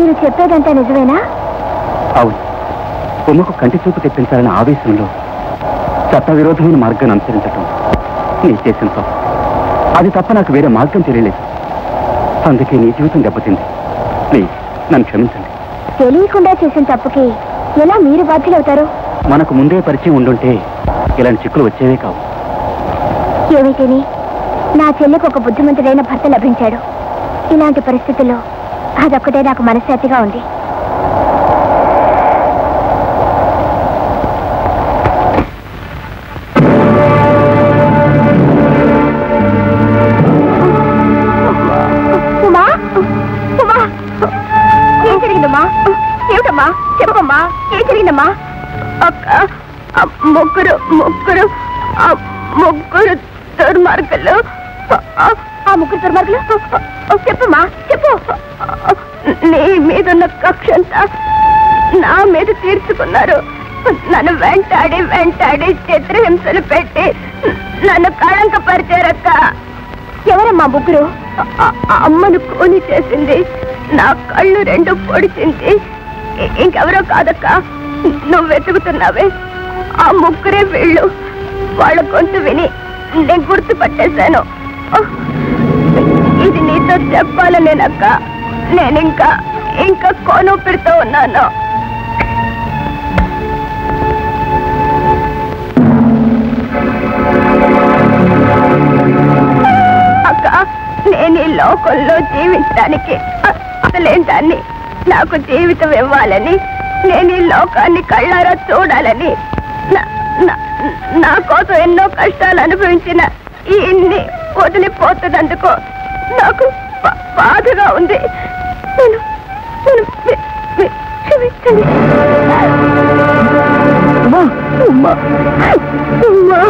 మీరు చెప్పేదంతా నిజమేనా? అవును. బొమ్మకు కంటి చూపు తెప్పించాలనే ఆవేశంలో చట్ట విరోధమైన మార్గాన్ని అనుసరించటం నీ చేసిన తప్పు. అది తప్ప నాకు వేరే మార్గం తెలియలేదు. అందుకే నీ జీవితం దెబ్బతింది. ప్లీజ్ నన్ను క్షమించండి. తెలియకుండా చేసిన తప్పుకి ఎలా మీరు బాధ్యులవుతారు? మనకు ముందే పరిచయం ఉండుంటే ఇలాంటి చిక్కులు వచ్చేవే కావు. ఏమైతేని నా చెల్లికి ఒక బుద్ధిమంతుడైన భర్త లభించాడు. ఇలాంటి పరిస్థితుల్లో అదొక్కటే నాకు మనశ్శాంతిగా ఉంది. ఏమిటమ్మా? ఏం జరిగిందమ్మా? ముగ్గురు ముగ్గురు ముగ్గురు దుర్మార్గులు ఆ ముగ్గురు దుర్మార్గులు చెప్పమ్మా చెప్పు. నీ మీదున్న కక్ష అంతా నా మీద తీర్చుకున్నారు. నన్ను వెంటాడి వెంటాడి చిత్రహింసలు పెట్టి నన్ను కళంకపరిచారక్క ఎవరమ్మా ముగ్గురు? అమ్మను కోని చేసింది. నా కళ్ళు రెండు పొడిచింది. ఇంకెవరో కాదక్క. నువ్వు వెతుకుతున్నావే. ఆ ముగ్గురే వీళ్ళు. వాళ్ళ గొంతు విని నేను గుర్తుపట్టేశాను. ఇది నీతో చెప్పాలనేనక్క. నేను ఇంకా ఇంకా పెడుతూ ఉన్నాను. అక్క నేను ఈ లోకంలో జీవించడానికి అ- దాన్ని నాకు జీవితం ఇవ్వాలని నేను ఈ లోకాన్ని కళ్ళారా చూడాలని నా- నా కోసం ఎన్నో కష్టాలు అనుభవించిన ఈ ఇన్ని వదిలిపోతున్నందుకు నాకు బాధగా ఉంది. నేను నేను క్షమించండి. ఉమ్మా, ఉమ్మా, ఉమ్మా.